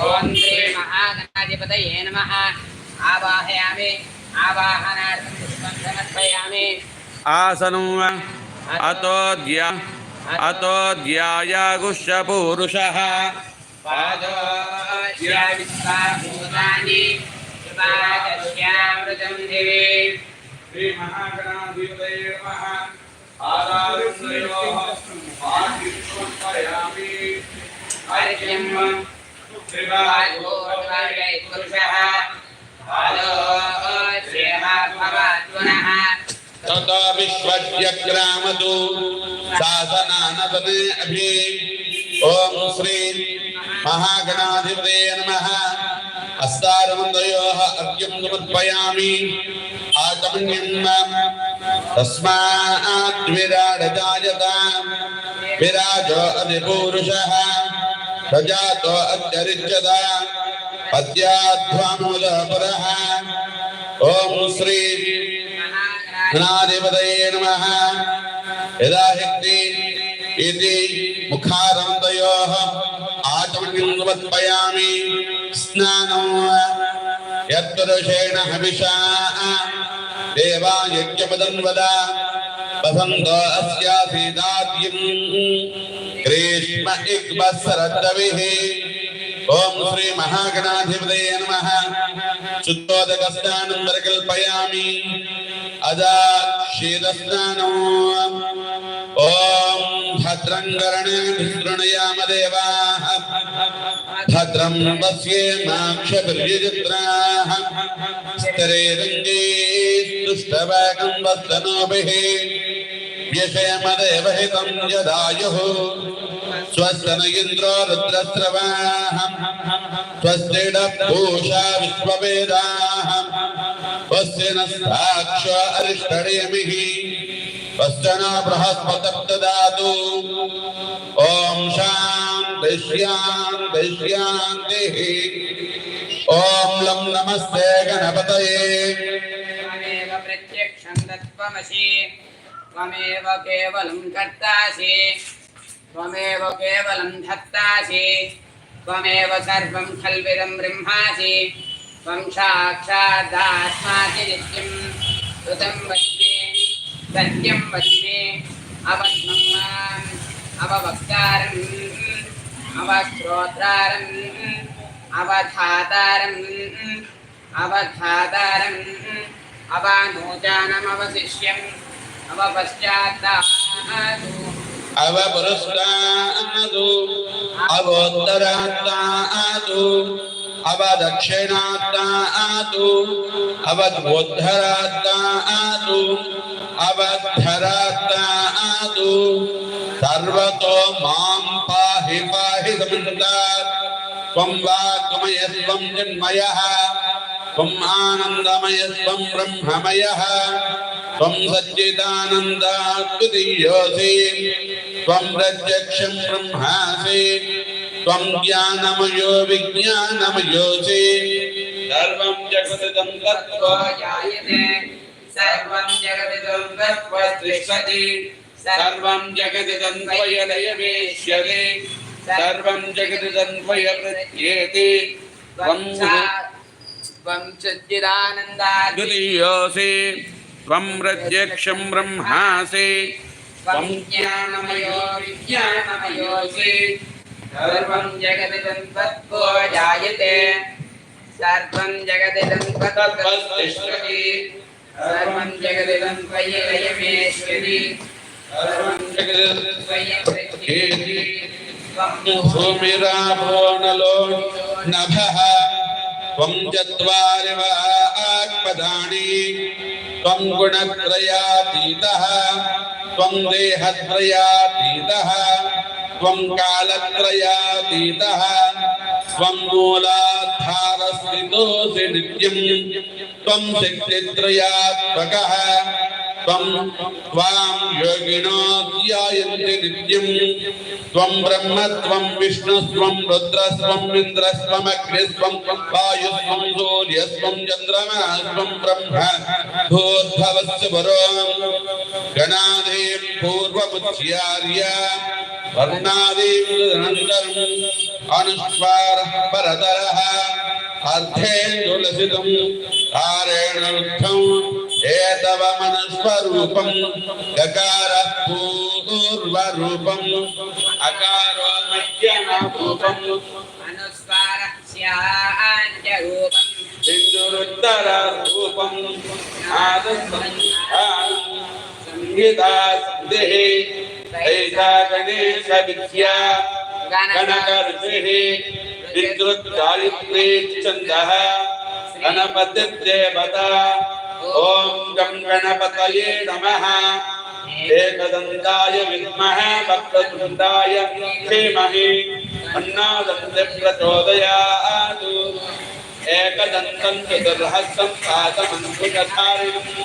ॐ श्री महागणाधिपतये नमः आवाहयामि आवाहनार्थं पुष्पं समर्पयामि आसनं अतोद्य अतोद्यायागुष्यपूरुषः पादोऽस्य विश्वाभूतानि विवादस्यामृतं दिवे। श्रीमहागणाधिपतये नमः। ततो विश्वज्यग्रामतु शासनानवने अभि। ॐ श्री महागणाधिपतये नमः। अस्तारमन्दयोः अर्घ्यं समर्पयामि। आगमन्यं तस्मात् विराडजायत विराजो अधिपूरुषः प्रजातो अत्यरिच्यत पद्याध्वानोदपुरः ॐ श्री गणाधिपतये नमः यदा शक्ति इति मुखारन्दयोः आचमन्यं समर्पयामि स्नानं यत्पुरुषेण हविषा देवायज्ञपदन्वद वसन्तो अस्यासीदाद्यम् ग्रीष्म इग्मत्सरद्रविः ॐ श्री महागणाधिपतये नमः। शुद्धोदकस्नानं परिकल्पयामि। अदा शीतस्नानो ॐ भद्रं कर्णेभिशृणयाम देवाः। भद्रं पश्येमाक्षभिर्यजत्राः स्तरेरङ्गे स्तुष्टवाकं वस्तनोभिः व्यशयमदेवहितं यदायुः। स्वस्तन इन्द्रो रुद्रस्रवाः। स्वस्तिडपूषा विश्ववेदाः। स्वस्य नस्ताक्ष अरिष्टनेमिः स्वस्य न बृहस्पतप्तदातु ॐ शान्ति शान्ति शान्तिः ॐ लं नमस्ते गणपतये। त्वमेव त्वमेव केवलं कर्तासि। त्वमेव केवलं धत्तासि। त्वमेव सर्वं खल्विदं ब्रह्मासि। त्वं साक्षादात्मासि नित्यं श्रुतं वच्मि सत्यं वच्मि अवत्मं अववक्तारम्। अवश्रोत्रारम् अवधातारम् अवधातारम् अवानोजानमवशिष्यम् अवपश्चात्तादु। अवपुरस्तादु अवोत्तरात्तादु అవదక్షిణాద్దాతు అవద్వోద్ధరాద్దాతు అవద్ధరాద్దాతు సర్వతో మాం పాహి పాహి సమంతాత్ త్వం వాగ్మయస్వం జన్మయః త్వం ఆనందమయస్వం బ్రహ్మమయః త్వం సచ్చిదానందాద్వితీయోసి త్వం ప్రత్యక్షం బ్రహ్మాసి त्वं ज्ञानमयो विज्ञानमयोऽसि सर्वं जगदिदं सर्वं जगदिदं तत्त्वतिष्ठति सर्वं जगदिदं सर्वं जगदिदं त्वय प्रत्येति त्वं त्वं त्वं प्रत्यक्षं ब्रह्मासि त्वं ज्ञानमयो विज्ञानमयोऽसि सर्वं जगदिदं तत्त्वो जायते सर्वं जगदिदं तत्त्वतिष्ठति सर्वं जगदिदं त्वयि सर्वं जगदिदं त्वयि प्रत्येति त्वं नभः त्वं चत्वारि वा त्वं गुणत्रयातीतः। त्वं देहत्रयातीतः। त्वं कालत्रयातीतः त्वं मूलाधारस्थितोऽसि नित्यं त्वं शक्तित्रयात्मकः। त्वं त्वां योगिनो ध्यायन्ति नित्यं त्वं ब्रह्म त्वं विष्णुस्त्वं रुद्रस्त्वम् इन्द्रस्त्वमग्निस्त्वं वायुस्त्वं सूर्यस्त्वं चन्द्रमास्त्वं ब्रह्म भूर्भवस्य परो गणादेव पूर्वमुच्चार्य वर्णादेवनन्तरम् अनुस्वारः परतरः अर्थेन्दुलसितम् कारेण रुद्धम् एतव मनस्वरूपं गकारः पूर्वरूपम् अकारो मध्यमरूपम् अनुस्वारस्याञ्जरूपम् बिन्दुरुत्तररूपम् आदसंस्थानम् संहिता सिद्धिः ऐसा गणेशविद्या गणकर्षिः विद्युत्गायत्री छन्दः गणपतिर्देवता। ॐ गं गणपतये नमः। एकदन्ताय विद्महे वक्रतुण्डाय धीमहि। अन्नादन्ते प्रचोदयात्। एकदन्तं चतुर्हस्तं पादमङ्कुशधारिणम्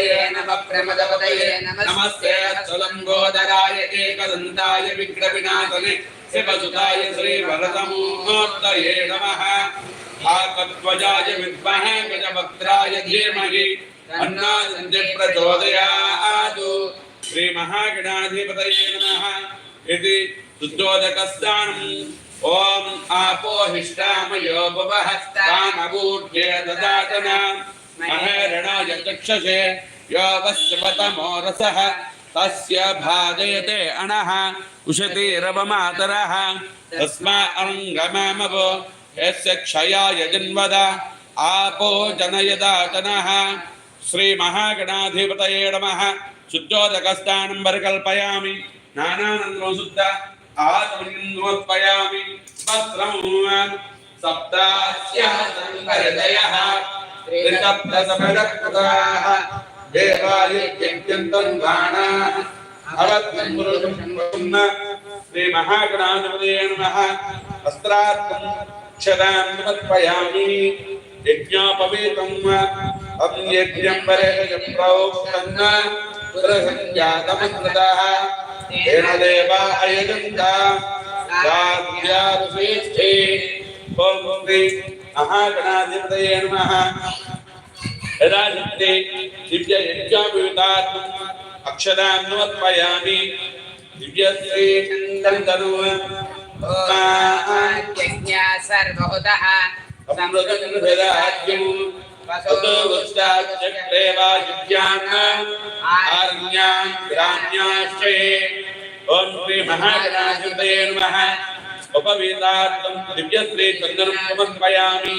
गणपतये नमः प्रमदपतये नमस्ते नमस्ते लम्बोदराय एकदन्ताय विघ्नविनाशने शिवसुताय श्रीवरदमूर्तये नमः आकध्वजाय विद्महे गजवक्त्राय धीमहि अन्नासञ्जय प्रचोदयात् श्रीमहागणाधिपतये नमः इति शुद्धोदकस्नानम् ॐ आपोहिष्टामयो भवः तामगूढ्ये ददातन महेरणाय चक्षसे यो वश्यवतमो रसः तस्य भाजयते अणः उशतीरवमातरः तस्मा अङ्गममव, यस्य क्षयाय जन्मद आपो जनयदातनः। श्रीमहागणाधिपतये नमः। शुद्धोदकस्नानं परिकल्पयामि। नानानन्दो शुद्ध वस्त्रं सप्तास्यासङ्करदयः ऋतप्रसपदकृताः देवाय यज्ञन्तं गाणाः भवत्पुरुषं श्रीमहागणाधिपतये नमः वस्त्रार्थं क्षदां समर्पयामि अं यज्ञं वरेण प्रोक्तन्न पुरसञ्जातमकृतः येन देवा अयजन्ता राज्यारुश्रेष्ठे ॐ श्री महागणाधिपतये नमः యదాశక్తి దివ్య యజ్ఞాభివితాన్ అక్షరాన్వత్పయామి. దివ్యశ్రీ చందరు సర్వహుతః సమృతం హృదాజ్యం వసతో వృష్టాచక్రేవాయుజ్యాన్ ఆర్ణ్యాం గ్రామ్యాశ్చే ఓం శ్రీ మహాగణాధిపతయే నమః. ఉపవేదార్థం దివ్యశ్రీ చందరం సమర్పయామి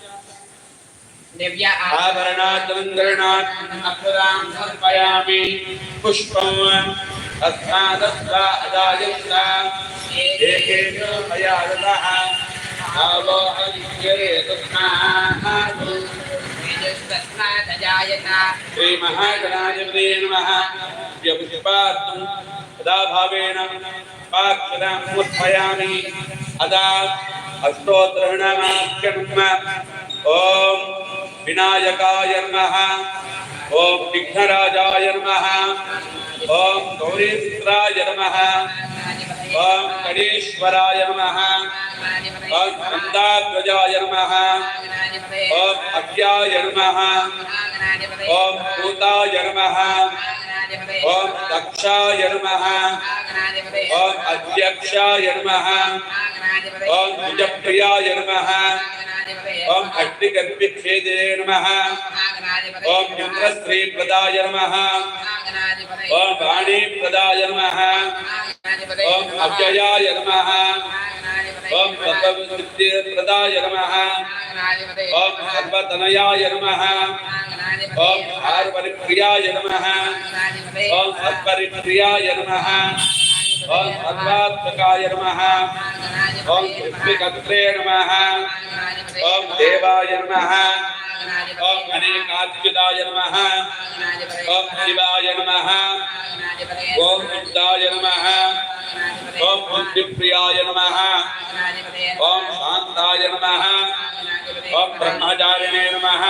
दिव्य समर्पयामि। पुष्पम् अस्मादस्ता अदायन्ता मया दतः श्रीमहागणाधिपतये नमः। यपुष्पार्थं सदा भावेन पाक्षरां समर्पयामि अदा अष्टोत्तरणामाख्यम् ॐ विनायकाय नमः। ओम विघ्नराजाय नमः। ओम गौरीश्वराय नमः। ओम गणेश्वराय नमः। ओम नन्दाध्वजाय नमः। ओम अव्याय नमः। ओम भूताय नमः। ओम दक्षाय नमः। ओम अध्यक्षाय नमः। ओम भुजप्रियाय नमः। ఓం అగ్నిగర్భిక్షేదే నమః ఓం ఇంద్రశ్రీప్రదాయ నమః ఓం వాణీప్రదాయ నమః ఓం అవ్యయాయ నమః ఓం సర్వవిద్యప్రదాయ నమః ఓం సర్వతనయాయ నమః ఓం పార్వరిప్రియాయ నమః ఓం సర్వరిప్రియాయ నమః ఓం సర్వాత్మకాయ నమః ఓం కృష్ణకత్రే నమః ओम देवाय नमः ओम अनेकाधिपिताय नमः ओम शिवाय नमः ओम बुद्धाय नमः ओम बुद्धिप्रियाय नमः ओम शांताय नमः ओम ब्रह्मचारिणे नमः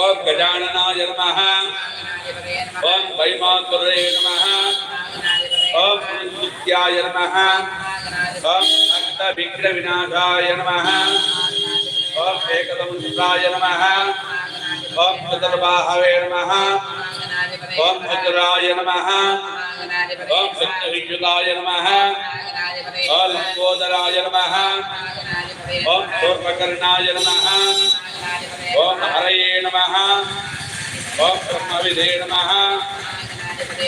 ओम गजाननाय नमः ओम वैमातुरे नमः ओम नित्याय नमः ओम अष्ट विघ्न विनाशाय नमः ఓం ఏకదంశాయ నమ ఓం చతుర్వాహవే నమ ఓం చతురాయ నమ ఓం సప్తవిద్యుతాయ నమ ఓం లంబోదరాయ నమ ఓం పూర్వకర్ణాయ నమ ఓం హరయే నమ ఓం బ్రహ్మవిధే నమ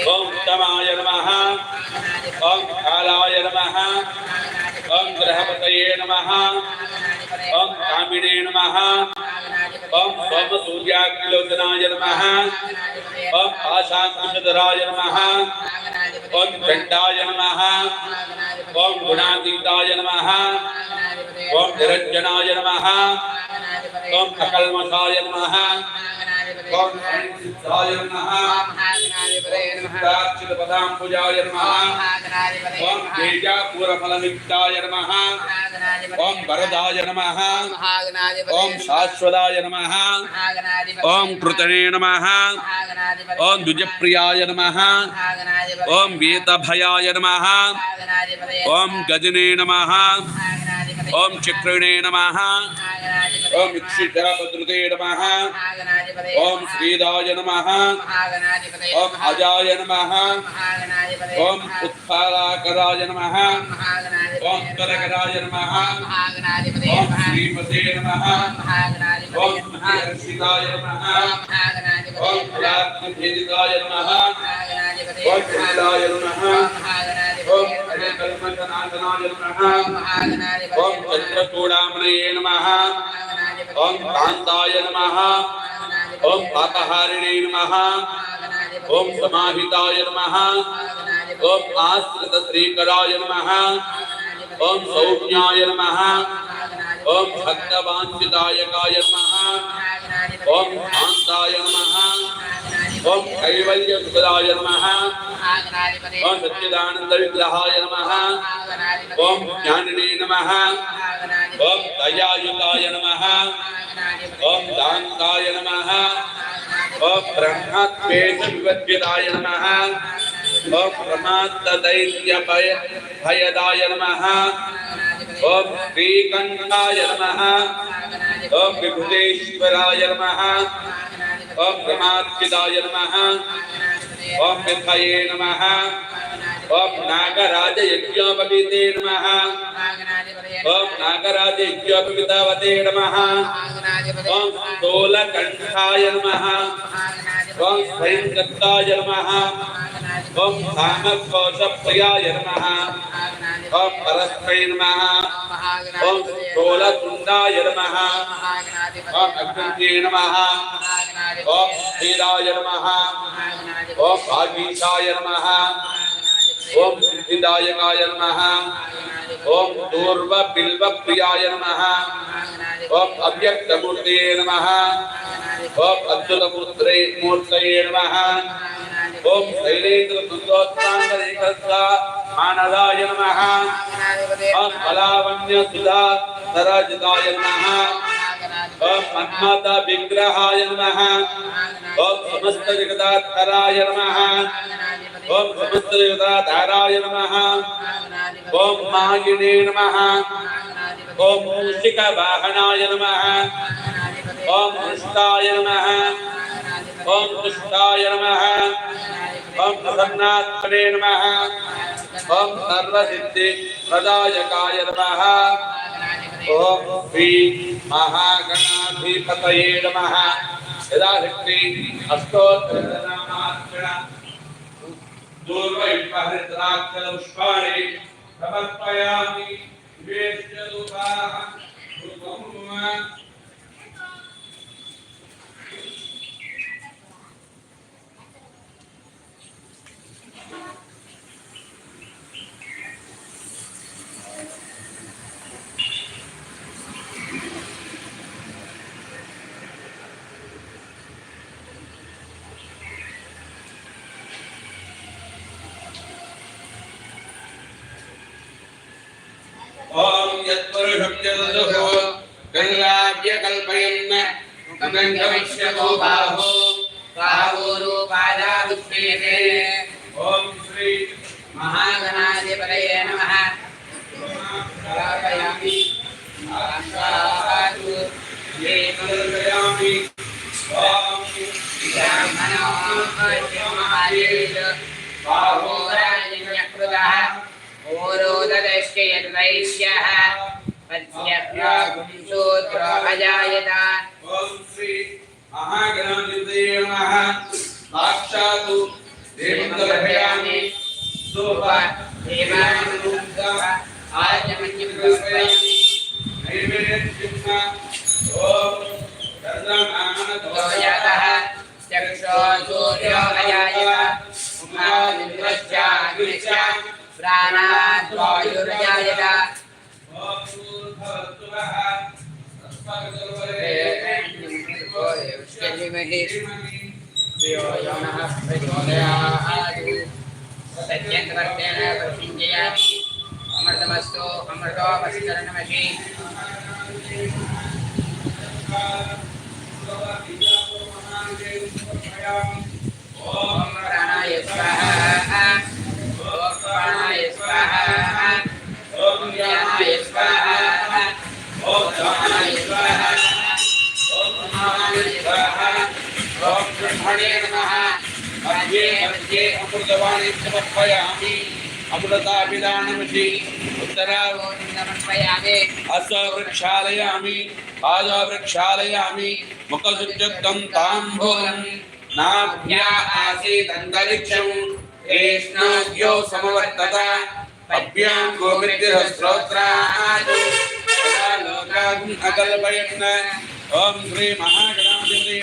ఓం ఉత్తమాయ నమ ఓం కాలాయ నమ ఓం గ్రహపతయే నమ ओम कामिने नमः। ओम ओम सूर्याग्निलोचनाय नमः। ओम पाशाकुशधराय नमः। ओम दण्डाय नमः। ओम गुणातीताय नमः। ओम निरंजनाय नमः। ओम अकल्मषाय नमः। ओम हादिनाय नमः ओम हादिनायपदये नमः दाक्षिणपदां पूजाय नमः ओम हादिनायपदये ओम ओम वरदाय नमः ओम शाश्वताय नमः। ओम कृतने नमः। ओम द्विजप्रियाय नमः ओम वेतभयाय नमः। ओम गजने नमः। ఓం చక్రిణే నమః ఓం ఇక్షితాపద్రుతే నమః ఓం శ్రీదాయ నమః ఓం అజాయ నమః ఓం ఉత్ఫలాకరాయ నమః ఓం కరకరాయ నమః ఓం శ్రీమతే నమః ఓం హర్షితాయ నమః ఓం ఫలాత్మభేదితాయ నమః ఓం చంద్రాయ నమః ओम हरे कल्पतनादनाय नमः ओम चंद्रचूड़ामणये नमः ओम कांताय नमः ओम पापहारिणे नमः ओम समाहिताय नमः ओम आश्रितश्रीकराय नमः ओम सौज्ञाय नमः ओम भक्तवांछितायकाय नमः ओम शांताय नमः। ఓం కైవల్య సుఖదాయ నమః. ఓం సచ్చిదానంద విగ్రహాయ నమః. ఓం జ్ఞానినే నమః. ఓం దయాయుతాయ నమః. ఓం దాంతాయ నమః. ఓం బ్రహ్మత్వేష వివద్యతాయ నమః. ఓం ప్రమాత్త దైత్య భయ భయదాయ నమః. ఓం శ్రీకంఠాయ నమః. ఓం విభుదేశ్వరాయ నమః. ओम ब्रह्मात् ब्रह्मात्दाय नमः। ओम मिथाये नमः। ओम नागराज यज्ञोपवीते नमः। ओम नागराज यज्ञोपवीतावते नमः। ओम दोलकंठाय नमः। ओम स्वयंकत्ताय नमः। ओम धामकौशप्रियाय नमः। ओम परस्मै नमः। ओम दोलकुंडाय नमः। ओम अग्निये नमः। ओम श्रीराय नमः। ओम भागीशाय नमः। ओम सिद्धिदायकाय नमः। ओम दूर्व बिल्व प्रियाय नमः। ओम अव्यक्त मूर्तये नमः। ओम अद्भुत मूर्तये मूर्तये नमः। ओम शैलेन्द्र सुन्दोत्ताङ्गरेखस्ता आनदाय नमः। ओम कलावन्य सुधा सराजिताय नमः। ఓం మన్మాత విగ్రహాయ నమః. ఓం సమస్త జగదాధరాయ నమః. ఓం సమస్త జగదాధరాయ నమః. ఓం మాయినే నమః. ఓం మూషిక వాహనాయ నమః. ఓం ముష్టాయ నమః. ఓం ముష్టాయ నమః. ఓం ప్రసన్నాత్మనే నమః. ఓం సర్వసిద్ధి ప్రదాయకాయ నమః. ॐ श्री महागणाधिपतये नमः। यदा शक्ति अष्टोत्तरनामार्चना। पूर्वैपहृतराक्षपुष्पाणि समर्पयामि। वेश्यदुपाः ॐ यत्पुरुषं जगदुः गङ्गाव्यकल्पयन् मुखगङ्गमिष्यतो बाहो बाहूरूपादाविष्यते ॐ पद्यभ्यागुंशोत्रो अजायत श्री महागणाधिपतये नमः साक्षात् देवन्दर्भयामि धूप देवानुरूपः आचमन्यकृतयामि नैवेद्यं ॐ चन्द्रमानतो जातः चक्षो सूर्यो अजायत मुखादिन्द्रश्चाग्निश्च प्राणाद्वायुरजायत योजनः प्रचोदयात् सत्यन्तवर्तेन प्रसिञ्जयामि अमृतमस्तु अमृतोपस्करणमसि ॐ प्राणाय स्वाहा ॐ प्राणाय स्वाहा ॐ ज्ञानाय स्वाहा ॐ ज्ञानाय स्वाहा ॐ ज्ञानाय ब्रह्मणे नमः मध्ये मध्ये अमृतवाणी समर्पयामि अमृताभिदानमसि उत्तरा समर्पयामि असवृक्षालयामि, आजवृक्षालयामि मुखसुचक्तं ताम्बूलम् नाभ्या आसीत् अन्तरिक्षम् समवर्तत, अभ्यां गोविन्दस्रोत्रात् लोकान् अकल्पयन् ॐ श्री महागणाधिपतये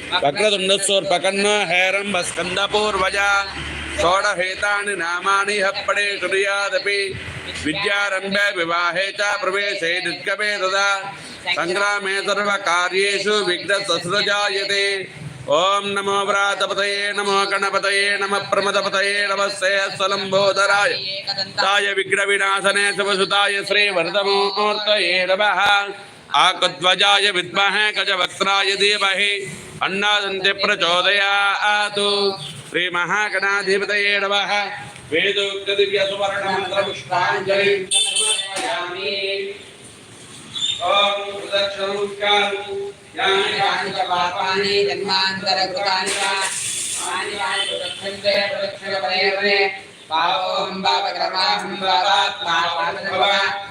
వక్రతుండస్వర్ ప్రకన్న హేరం స్కందపూర్వజ షోడహేతాని నామాని హప్పడే కుర్యాదపి విద్యారంభే వివాహే చ ప్రవేశే నిర్గమే తదా సంగ్రామే సర్వకార్యేషు విఘ్నసృజాయతే ఓం నమో వ్రాతపతయే నమో గణపతయే నమ ప్రమదపతయే నమస్సేసలంబోధరాయ తాయ విగ్రవినాశనే శుభసుతాయ శ్రీవర్ధమూర్తయే నమ आकध्वजाय विद्महे गजवक्त्राय धीमहि अन्नादन्ते प्रचोदयातु। श्रीमहागणाधिपतये नमः। वेदोक्तदिव्यसुवर्णमन्त्रपुष्पाञ्जलिं ॐ यानि पापानि, जन्मान्तरकृतानि वा। यानि यानि पापात्मा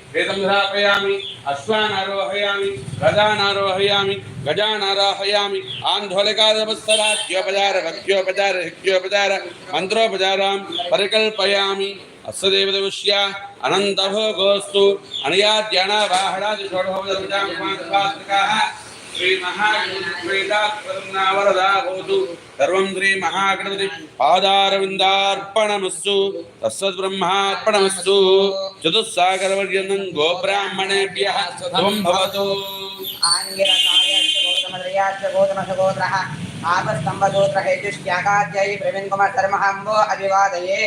वेदं स्थापयामि अश्वान् आरोहयामि गजान् आरोहयामि गजान् आरोहयामि आन्ध्वलिकादपस्तराज्योपचार भक्त्योपचार मन्त्रोपचारां परिकल्पयामि। अस्य देवदेवस्य अनन्तभोगोऽस्तु సర్వం శ్రీ మహాగణపతి పాదారవిందార్పణమస్సు. తస్సద్బ్రహ్మార్పణమస్సు చతుస్సాగరవర్యన్నం గోబ్రాహ్మణేభ్య త్వం భవతు. గోత్రహ ఆగస్తంభ గోత్ర హేతుష్యాగాధ్యాయి ప్రవీణ్ కుమార్ శర్మ అంబో అభివాదయే.